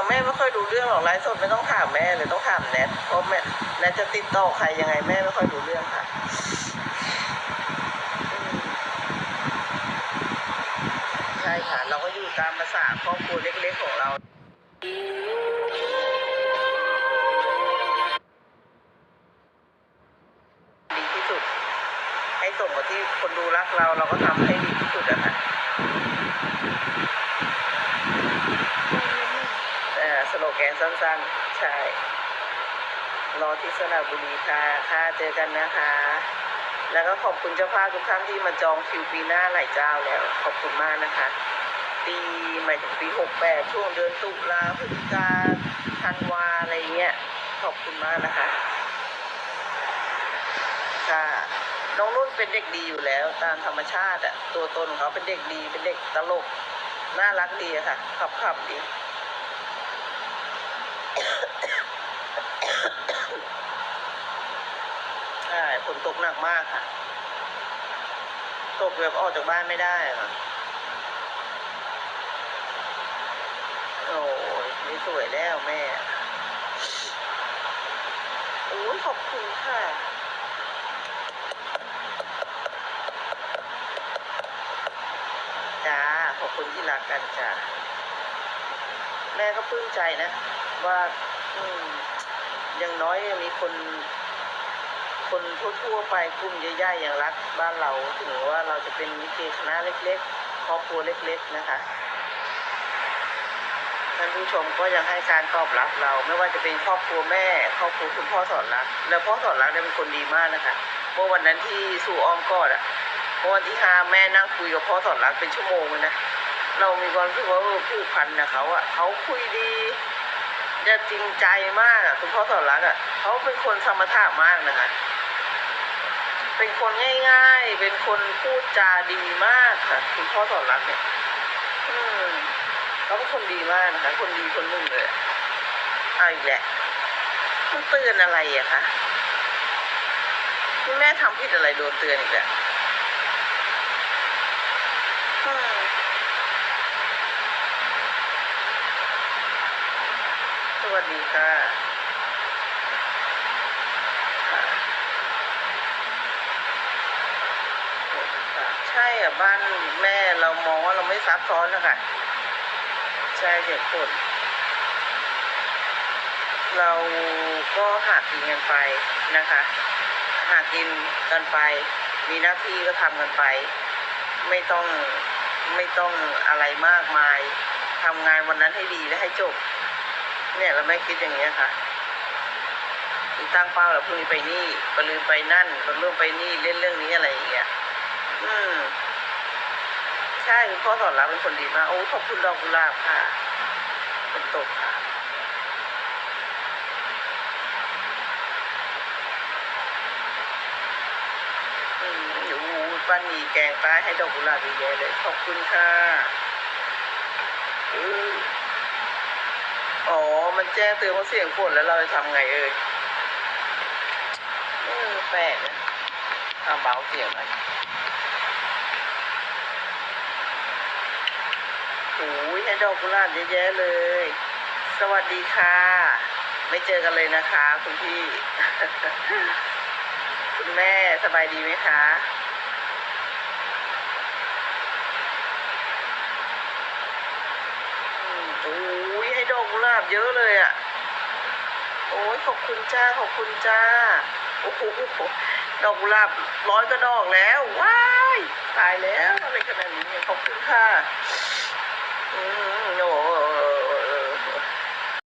อะแม่ไม่ค่อยรู้เรื่องหรอกไลฟ์สดไม่ต้องถามแม่เลยต้องถามแนทเพราะแม่แนทจะติดต่อใครยังไงแม่ไม่ค่อยรู้เรื่องค่ะใช่ค่ะ เราก็อยู่ตามภาษาครอบครัวเล็กๆของเราดีที่สุด ให้ส่งมาที่คนดูรักเราเราก็ทำให้ดีที่สุดอะค่ะเอ่อ แขนสั้นๆ ใช่ รอที่สระบุรีค่ะ ค่ะเจอกันนะคะ แล้วก็ขอบคุณเจ้าภาพทุกท่านที่มาจองคิวปีหน้าหลายเจ้าแล้ว ขอบคุณมากนะคะ ปีหมายถึงปีหกแปดช่วงเดือนตุลาพฤศจิกาธันวาอะไรเงี้ย ขอบคุณมากนะคะ ค่ะ น้องนุ่นเป็นเด็กดีอยู่แล้ว ตามธรรมชาติอะตัวตนของเขาเป็นเด็กดี เป็นเด็กตลก น่ารักดีอะค่ะ ขับขับดี ใช่ฝนตก หนักมากค่ะ ตกแบบออกจากบ้านไม่ได้ค่ะ โอ้ยไม่สวยแล้วแม่ โอ้ยขอบคุณค่ะจ้าขอบคุณที่รักกันจ้าแม่ก็ปลื้มใจนะ ว่าย่างน้อยมีคน คนทั่วๆไปกลุ่มใหญ่ๆอย่างรักบ้านเราถึงว่าเราจะเป็นลิเกคณะเล็กๆครอบครัวเล็ก ๆนะคะท่านผู้ชมก็ยังให้การตอบรับเรา ไม่ว่าจะเป็นครอบครัวแม่ครอบครัวคุณพ่อสอนรัก แล้วพ่อสอนรักเนี่ยเป็นคนดีมากนะคะเมื่อวันนั้นที่สู่อ้อมกอดอะเมื่อวันที่ห้าแม่นั่งคุยกับพ่อสอนรักเป็นชั่วโมงเลยนะเรามีความรู้สึกว่าผูกพันนะเขาอะเขาคุยดีจะจริงใจมากอะคุณพ่อสอนรักอะเขาเป็นคนสมถะมากนะคะ เป็นคนง่าย ๆ เป็นคนพูดจาดีมากค่ะคุณพ่อสอนรักเนี่ยอืมเขาเป็นคนดีมากนะคะ คนดีคนหนึ่งเลยเอาอีกแหละมันเตือนอะไรอะคะคุณแม่ทำผิดอะไรโดนเตือนอีกแล้วสวัสดีค่ะ ใช่อะบ้านแม่เรามองว่าเราไม่ซับซ้อนนะคะใช่เหตุผลเราก็หากินกันไปนะคะ หากินกันไป มีหน้าที่ก็ทำกันไป ไม่ต้องไม่ต้องอะไรมากมายทำงานวันนั้นให้ดีและให้จบ เนี่ยเราไม่คิดอย่างนี้ค่ะตั้งเป้าเราพรุ่งนี้ไปนี่ปลืมไปนั่นปลืมไปนี่เล่นเรื่องนี้อะไรอย่างเงี้ย อืมใช่คุณพ่อสอนรับเป็นคนดีมากโอ้ขอบคุณดอกกุหลาบค่ะเป็นตกค่ะอืมโอ้ป้านีแกงใต้ให้ดอกกุหลาบเยอะแยะเลย ขอบคุณค่ะ อ๋อ มันแจ้งเตือนว่าเสียงฝนแล้วเราจะทำไงเอ่ยแปลกนะ ทำเบาเสียงหน่อยโอ้ยให้ดอกกุหลาบเยอะแยะเลย สวัสดีค่ะ ไม่เจอกันเลยนะคะ คุณพี่ คุณแม่สบายดีไหมคะโอ้ยให้ดอกกุหลาบเยอะเลยอะ่ะ โอ้ยขอบคุณจ้า ขอบคุณจ้า โอ้โห ดอกกุหลาบร้อยก็ดอกแล้ว ว้าย ตายแล้ว อะไรขนาดนี้ขอบคุณค่ะ อืม